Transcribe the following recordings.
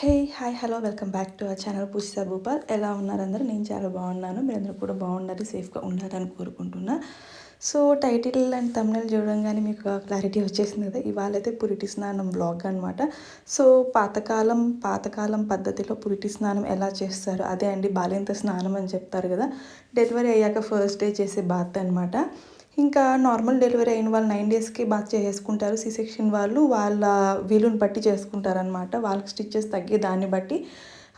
Hey hi hello welcome back to our channel పుష్స Bhupal ఎలా ఉన్నారు అందరూ నేను చాలా బాగున్నాను. మీరందరూ కూడా బాగున్నారు సేఫ్గా ఉండాలని కోరుకుంటున్నా. సో టైటిల్ అండ్ తమిళ చూడంగానే మీకు క్లారిటీ వచ్చేసింది కదా. ఇవాళ అయితే పురిటి స్నానం బ్లాగ్ అనమాట సో పాతకాలం పాతకాలం పద్ధతిలో పురిటి స్నానం ఎలా చేస్తారు? అదే అండి బాలింత స్నానం అని చెప్తారు కదా. డెలివరీ అయ్యాక ఫస్ట్ డే చేసే బాత్ అనమాట ఇంకా నార్మల్ డెలివరీ అయిన వాళ్ళు నైన్ డేస్కి బాత్ చేసేసుకుంటారు. సి సెక్షన్ వాళ్ళు వాళ్ళ వీలుని బట్టి చేసుకుంటారనమాట వాళ్ళకి స్టిచ్చెస్ తగ్గే దాన్ని బట్టి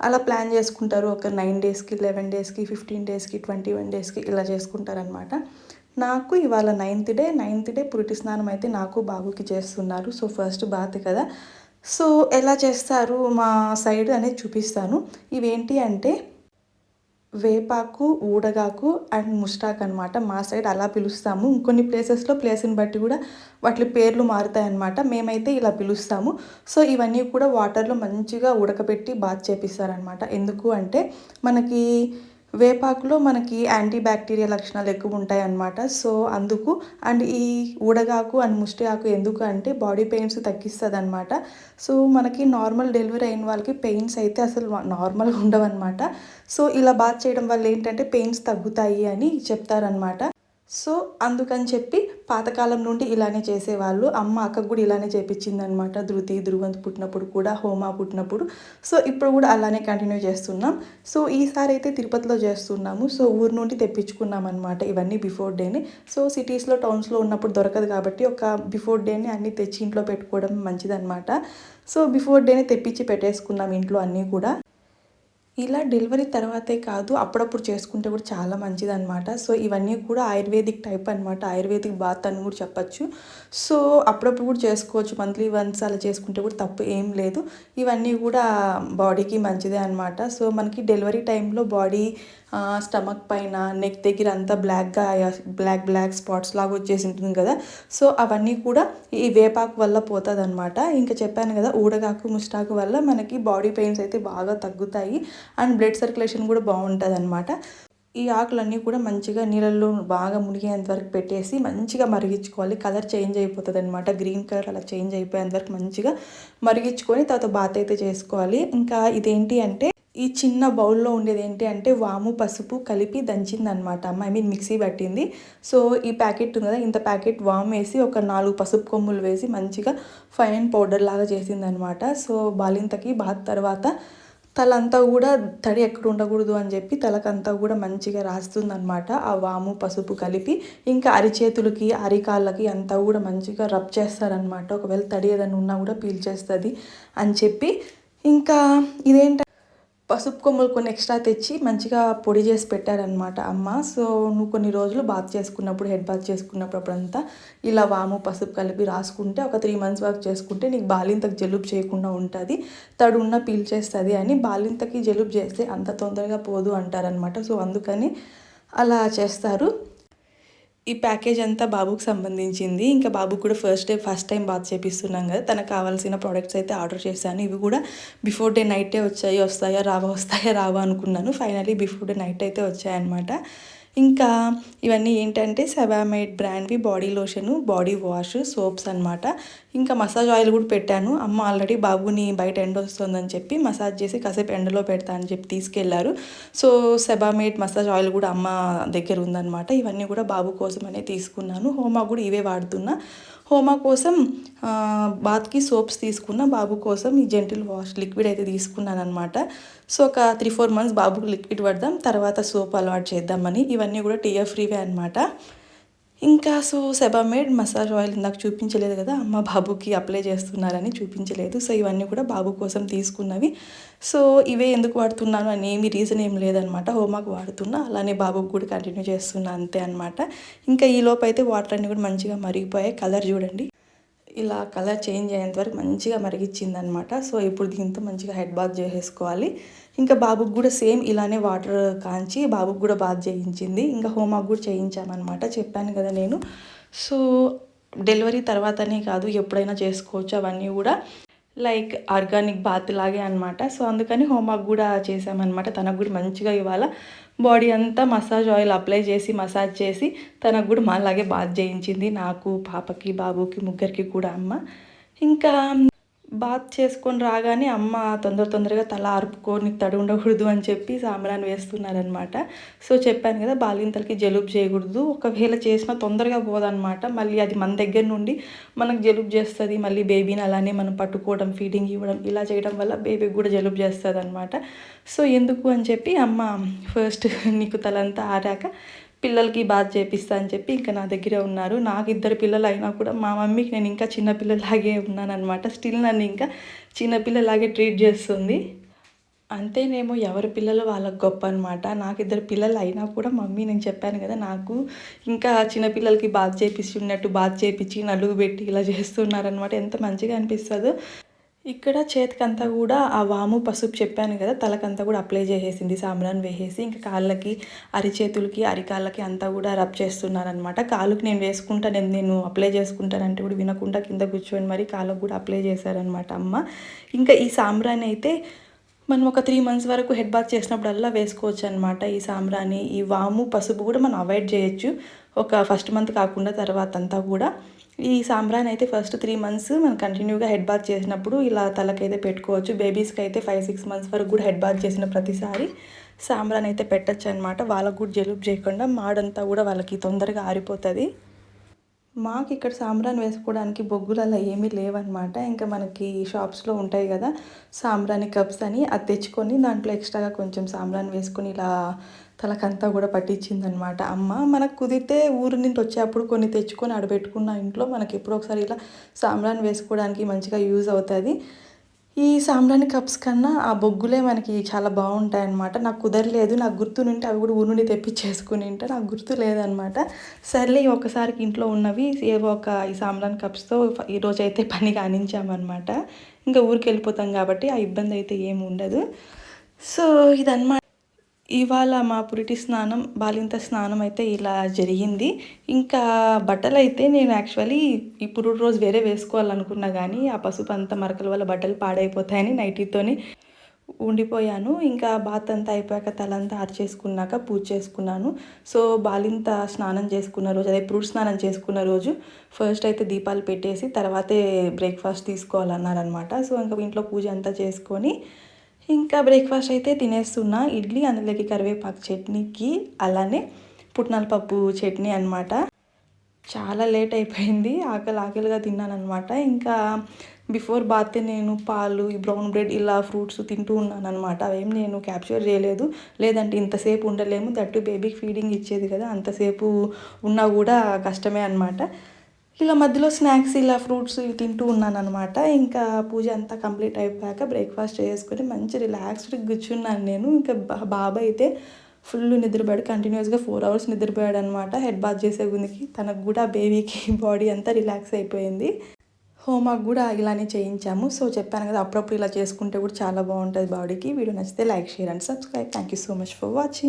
అలా ప్లాన్ చేసుకుంటారు. ఒక నైన్ డేస్కి లెవెన్ డేస్కి ఫిఫ్టీన్ డేస్కి ట్వంటీ వన్ డేస్కి ఇలా చేసుకుంటారనమాట నాకు ఇవాళ నైన్త్ డే నైన్త్ డే పురిటి స్నానం అయితే నాకు బాబుకి చేస్తున్నారు. సో ఫస్ట్ బాత్ కదా. సో ఎలా చేస్తారు? మా సైడ్ అనేది చూపిస్తాను. ఇవేంటి అంటే వేపాకు ఊడగాకు అండ్ ముస్టాక్ అనమాట మా సైడ్ అలా పిలుస్తాము. ఇంకొన్ని ప్లేసెస్లో ప్లేస్ని బట్టి కూడా వాటి పేర్లు మారుతాయన్నమాట. మేమైతే ఇలా పిలుస్తాము. సో ఇవన్నీ కూడా వాటర్లో మంచిగా ఉడకబెట్టి బాత్ చేపిస్తారనమాట ఎందుకు అంటే మనకి వేపాకులో మనకి యాంటీ బ్యాక్టీరియా లక్షణాలు ఎక్కువ ఉంటాయి అన్నమాట సో అందుకు అండ్ ఈ ఊడగాకు అండ్ ముష్టి ఆకు ఎందుకు అంటే బాడీ పెయిన్స్ తగ్గిస్తుంది అనమాట సో మనకి నార్మల్ డెలివరీ అయిన వాళ్ళకి పెయిన్స్ అయితే అసలు నార్మల్గా ఉండవన్నమాట. సో ఇలా బాత్ చేయడం వల్ల ఏంటంటే పెయిన్స్ తగ్గుతాయి అని చెప్తారనమాట సో అందుకని చెప్పి పాతకాలం నుండి ఇలానే చేసేవాళ్ళు. అమ్మ అక్కకు కూడా ఇలానే చేపించింది అనమాట ధృతి ధృవంత్ పుట్టినప్పుడు కూడా హోమా పుట్టినప్పుడు. సో ఇప్పుడు కూడా అలానే కంటిన్యూ చేస్తున్నాం. సో ఈసారి అయితే తిరుపతిలో చేస్తున్నాము. సో ఊరు నుండి తెప్పించుకున్నాం అనమాట ఇవన్నీ బిఫోర్ డేని సో సిటీస్లో టౌన్స్లో ఉన్నప్పుడు దొరకదు కాబట్టి ఒక బిఫోర్ డేని అన్నీ తెచ్చి ఇంట్లో పెట్టుకోవడం మంచిదనమాట సో బిఫోర్ డేని తెప్పించి పెట్టేసుకున్నాం ఇంట్లో అన్నీ కూడా. ఇలా డెలివరీ తర్వాతే కాదు అప్పుడప్పుడు చేసుకుంటే కూడా చాలా మంచిది అనమాట సో ఇవన్నీ కూడా ఆయుర్వేదిక్ టైప్ అనమాట ఆయుర్వేదిక్ బాత్ అని కూడా చెప్పచ్చు. సో అప్పుడప్పుడు కూడా చేసుకోవచ్చు. మంత్లీ వన్స్ అలా చేసుకుంటే కూడా తప్పు ఏం లేదు. ఇవన్నీ కూడా బాడీకి మంచిదే అనమాట సో మనకి డెలివరీ టైంలో బాడీ స్టమక్ పైన నెక్ దగ్గర అంతా బ్లాక్గా బ్లాక్ బ్లాక్ స్పాట్స్ లాగా వచ్చేసి ఉంటుంది కదా. సో అవన్నీ కూడా ఈ వేపాకు వల్ల పోతుంది అనమాట ఇంకా చెప్పాను కదా ఊడగాకు ముస్టాకు వల్ల మనకి బాడీ పెయిన్స్ అయితే బాగా తగ్గుతాయి అండ్ బ్లడ్ సర్క్యులేషన్ కూడా బాగుంటుంది అనమాట ఈ ఆకులన్నీ కూడా మంచిగా నీళ్ళల్లో బాగా మునిగేంత వరకు పెట్టేసి మంచిగా మరిగించుకోవాలి. కలర్ చేంజ్ అయిపోతుంది అనమాట గ్రీన్ కలర్ అలా చేంజ్ అయిపోయేంత వరకు మంచిగా మరిగించుకొని తర్వాత బాత్ అయితే చేసుకోవాలి. ఇంకా ఇదేంటి అంటే ఈ చిన్న బౌల్లో ఉండేది ఏంటి అంటే వాము పసుపు కలిపి దంచిందనమాట అమ్మ ఐ మీన్ మిక్సీ పట్టింది. సో ఈ ప్యాకెట్ ఉంది కదా ఇంత ప్యాకెట్ వామ్ వేసి ఒక నాలుగు పసుపు కొమ్ములు వేసి మంచిగా ఫైన్ పౌడర్ లాగా చేసిందనమాట సో బాలింతకి బాత్ తర్వాత తలంతా కూడా తడి ఎక్కడ ఉండకూడదు అని చెప్పి తలకంతా కూడా మంచిగా రాస్తుందనమాట ఆ వాము పసుపు కలిపి ఇంకా అరిచేతులకి అరికాళ్ళకి అంతా కూడా మంచిగా రబ్ చేస్తారనమాట ఒకవేళ తడి ఏదైనా ఉన్నా కూడా పీల్చేస్తుంది అని చెప్పి. ఇంకా ఇదేంట పసుపు కొమ్ములు కొన్ని ఎక్స్ట్రా తెచ్చి మంచిగా పొడి చేసి పెట్టారనమాట అమ్మ. సో నువ్వు కొన్ని రోజులు బాత్ చేసుకున్నప్పుడు హెడ్ బాత్ చేసుకున్నప్పుడు అప్పుడంతా ఇలా వాము పసుపు కలిపి రాసుకుంటే ఒక త్రీ మంత్స్ వరకు చేసుకుంటే నీకు బాలింతకు జలుబు చేయకుండా ఉంటుంది. తడున్న పీల్చేస్తుంది అని బాలింతకి జలుబు చేస్తే అంత తొందరగా పోదు అంటారనమాట సో అందుకని అలా చేస్తారు. ఈ ప్యాకేజ్ అంతా బాబుకి సంబంధించింది. ఇంకా బాబు కూడా first day first time bath చేపిస్తున్నాం కదా. తనకు కావాల్సిన ప్రోడక్ట్స్ అయితే ఆర్డర్ చేశాను. ఇవి కూడా బిఫోర్ డే నైటే వచ్చాయి. వస్తాయా రావా వస్తాయా రావా అనుకున్నాను. ఫైనలీ బిఫోర్ డే నైట్ అయితే వచ్చాయన్నమాట. ఇంకా ఇవన్నీ ఏంటంటే Sebamed బ్రాండ్వి body lotion body wash soaps అనమాట ఇంకా మసాజ్ ఆయిల్ కూడా పెట్టాను. అమ్మ ఆల్రెడీ బాబుని బయట ఎండ వస్తుందని చెప్పి మసాజ్ చేసి కాసేపు ఎండలో పెడతా అని చెప్పి తీసుకెళ్ళారు. సో సెబామేట్ మసాజ్ ఆయిల్ కూడా అమ్మ దగ్గర ఉందన్నమాట. ఇవన్నీ కూడా బాబు కోసమనే తీసుకున్నాను. హోమా కూడా ఇవే వాడుతున్నా. హోమా కోసం బాత్కి సోప్స్ తీసుకున్న. బాబు కోసం ఈ జెంటిల్ వాష్ లిక్విడ్ అయితే తీసుకున్నాను అనమాట సో ఒక త్రీ ఫోర్ మంత్స్ బాబుకి లిక్విడ్ పడదాం. తర్వాత సోప్ అలవాటు చేద్దామని ఇవన్నీ కూడా టీఆర్ ఫ్రీవే అనమాట ఇంకా సో సెబామేడ్ మసాజ్ ఆయిల్ ఇందాక చూపించలేదు కదా అమ్మ బాబుకి అప్లై చేస్తున్నారని చూపించలేదు. సో ఇవన్నీ కూడా బాబు కోసం తీసుకున్నవి. సో ఇవే ఎందుకు వాడుతున్నాను అని ఏమి రీజన్ ఏం లేదనమాట హోమాకు వాడుతున్నా అలానే బాబుకి కూడా కంటిన్యూ చేస్తున్నా అంతే అనమాట ఇంకా ఈ అయితే వాటర్ అన్నీ కూడా మంచిగా మరిగిపోయాయి. కలర్ చూడండి. ఇలా కలర్ చేంజ్ అయ్యేంత వరకు మంచిగా మరిగిచ్చిందనమాట సో ఇప్పుడు దీంతో మంచిగా హెడ్ బాత్ చేసేసుకోవాలి. ఇంకా బాబుకి కూడా సేమ్ ఇలానే వాటర్ కాంచి బాబుకి కూడా బాత్ చేయించింది. ఇంకా హోంవర్క్ కూడా చేయించామన్నమాట. చెప్పాను కదా నేను. సో డెలివరీ తర్వాతనే కాదు ఎప్పుడైనా చేసుకోవచ్చు అవన్నీ కూడా. లైక్ ఆర్గానిక్ బాత్ లాగే అనమాట సో అందుకని హోమాక్ కూడా చేసామన్నమాట తనకు కూడా మంచిగా ఇవాళ బాడీ అంతా మసాజ్ ఆయిల్ అప్లై చేసి మసాజ్ చేసి తనకు కూడా మాలాగే బాత్ చేయించింది. నాకు పాపకి బాబుకి ముగ్గురికి కూడా అమ్మ. ఇంకా బాత్ చేసుకొని రాగానే అమ్మ తొందర తొందరగా తల ఆర్పుకొని తడి ఉండకూడదు అని చెప్పి సాంబ్రాన్ని వేస్తున్నారనమాట సో చెప్పాను కదా బాలింతలకి జలుబు చేయకూడదు. ఒకవేళ చేసినా తొందరగా పోదనమాట మళ్ళీ అది మన దగ్గర నుండి మనకు జలుబు చేస్తుంది. మళ్ళీ బేబీని అలానే మనం పట్టుకోవడం ఫీడింగ్ ఇవ్వడం ఇలా చేయడం వల్ల బేబీకి కూడా జలుబు చేస్తుంది అనమాట సో ఎందుకు అని చెప్పి అమ్మ ఫస్ట్ నీకు తలంతా ఆరాక పిల్లలకి బాధ చేపిస్తా అని చెప్పి ఇంకా నా దగ్గరే ఉన్నారు. నాకు ఇద్దరు పిల్లలు అయినా కూడా మా మమ్మీకి నేను ఇంకా చిన్నపిల్లలాగే ఉన్నానమాట స్టిల్ నన్ను ఇంకా చిన్నపిల్లలాగే ట్రీట్ చేస్తుంది. అంతేనేమో ఎవరి పిల్లలు వాళ్ళకి గొప్ప అనమాట నాకు ఇద్దరు పిల్లలు అయినా కూడా మమ్మీ నేను చెప్పాను కదా నాకు ఇంకా చిన్నపిల్లలకి బాధ చేపిస్తున్నట్టు బాధ చేపించి నలుగు పెట్టి ఇలా చేస్తున్నారనమాట ఎంత మంచిగా అనిపిస్తుందో. ఇక్కడ చేతికంతా కూడా ఆ వాము పసుపు చెప్పాను కదా తలకంతా కూడా అప్లై చేసేసింది సాంబ్రాన్ వేసేసి ఇంకా కాళ్ళకి అరిచేతులకి అరికాళ్ళకి అంతా కూడా రబ్ చేస్తున్నారనమాట కాళ్ళకి నేను వేసుకుంటాను నేను అప్లై చేసుకుంటానంటే కూడా వినకుండా కింద కూర్చొని మరి కాళ్ళకు కూడా అప్లై చేశారనమాట అమ్మ. ఇంకా ఈ సాంబ్రాన్ అయితే మనం ఒక త్రీ మంత్స్ వరకు హెడ్ బాత్ చేసినప్పుడల్లా వేసుకోవచ్చు అనమాట ఈ సాంబ్రాని ఈ వాము పసుపు కూడా మనం అవాయిడ్ చేయొచ్చు. ఒక ఫస్ట్ మంత్ కాకుండా తర్వాత అంతా కూడా. ఈ సాంబ్రాన్ అయితే ఫస్ట్ త్రీ మంత్స్ మనం కంటిన్యూగా హెడ్ బాత్ చేసినప్పుడు ఇలా తలకైతే పెట్టుకోవచ్చు. బేబీస్కి అయితే ఫైవ్ సిక్స్ మంత్స్ వరకు కూడా హెడ్ బాత్ చేసిన ప్రతిసారి సాంబ్రాన్ అయితే పెట్టచ్చు అనమాట వాళ్ళకు కూడా జలుబు చేయకుండా మాడంతా కూడా వాళ్ళకి తొందరగా ఆరిపోతుంది. మాకు ఇక్కడ సాంబ్రాన్ వేసుకోవడానికి బొగ్గులు అలా ఏమీ లేవన్నమాట. ఇంకా మనకి షాప్స్లో ఉంటాయి కదా సాంబ్రాని కప్స్ అని అది తెచ్చుకొని దాంట్లో ఎక్స్ట్రాగా కొంచెం సాంబ్రాన్ వేసుకొని ఇలా తలకంతా కూడా పట్టించిందనమాట. అమ్మ మనకు కుదిరితే ఊరు నుండి వచ్చేప్పుడు కొన్ని తెచ్చుకొని ఆడబెట్టుకున్న ఇంట్లో మనకి ఎప్పుడో ఒకసారి ఇలా సాంబ్రాన్ వేసుకోవడానికి మంచిగా యూజ్ అవుతుంది. ఈ సాంబ్రాణి కప్స్ కన్నా ఆ బొగ్గులే మనకి చాలా బాగుంటాయి అనమాట నాకు కుదరలేదు నాకు గుర్తు నుండి అవి కూడా ఊరు నుండి తెప్పించేసుకుని ఉంటే నాకు గుర్తు లేదనమాట సర్లే ఒకసారికి ఇంట్లో ఉన్నవి ఏవో ఒక ఈ సాంబ్రాన్ కప్స్తో ఈరోజు అయితే పని కానించామన్నమాట. ఇంకా ఊరికి వెళ్ళిపోతాం కాబట్టి ఆ ఇబ్బంది అయితే ఏమి ఉండదు. సో ఇదన్నమాట. ఇవాళ మా పురిటి స్నానం బాలింత స్నానం అయితే ఇలా జరిగింది. ఇంకా బట్టలు అయితే నేను యాక్చువల్లీ ఇప్పుడు రోజు వేరే వేసుకోవాలనుకున్నా కానీ ఆ పసుపు అంతా మరకల వల్ల బట్టలు పాడైపోతాయని నైటీతోనే ఉండిపోయాను. ఇంకా బాత్ అంతా అయిపోయాక తలంతా ఆర్చేసుకున్నాక పూజ చేసుకున్నాను. సో బాలింత స్నానం చేసుకున్న రోజు అదే ఫ్రూట్ స్నానం చేసుకున్న రోజు ఫస్ట్ అయితే దీపాలు పెట్టేసి తర్వాతే బ్రేక్ఫాస్ట్ తీసుకోవాలన్నారనమాట సో ఇంకా ఇంట్లో పూజ అంతా చేసుకొని ఇంకా బ్రేక్ఫాస్ట్ అయితే తినేస్తున్నా. ఇడ్లీ అందులోకి కరివేపాకు చట్నీకి అలానే పుట్నాల పప్పు చట్నీ అనమాట చాలా లేట్ అయిపోయింది. ఆకలి ఆకలిగా తిన్నాను అనమాట ఇంకా బిఫోర్ బాత్ నేను పాలు ఈ బ్రౌన్ బ్రెడ్ ఇలా ఫ్రూట్స్ తింటూ ఉన్నాను అనమాట అవేం నేను క్యాప్చర్ చేయలేదు. లేదంటే ఇంతసేపు ఉండలేము. దట్టు బేబీకి ఫీడింగ్ ఇచ్చేది కదా. అంతసేపు ఉన్నా కూడా కష్టమే అనమాట ఇలా మధ్యలో స్నాక్స్ ఇలా ఫ్రూట్స్ తింటూ ఉన్నాను అనమాట ఇంకా పూజ అంతా కంప్లీట్ అయిపోయాక బ్రేక్ఫాస్ట్ చేసుకుని మంచి రిలాక్స్డ్ కూర్చున్నాను నేను. ఇంకా బాబాయ్ అయితే ఫుల్ నిద్రపోయాడు కంటిన్యూస్గా ఫోర్ అవర్స్ నిద్రపోయాడు అనమాట హెడ్ బాత్ చేసే గుందికి తనకు కూడా బేబీకి బాడీ అంతా రిలాక్స్ అయిపోయింది. హోంవర్క్ కూడా ఇలానే చేయించాము. సో చెప్పాను కదా అప్పుడప్పుడు ఇలా చేసుకుంటే కూడా చాలా బాగుంటుంది బాడీకి. వీడియో నచ్చితే like share and subscribe thank you so much for watching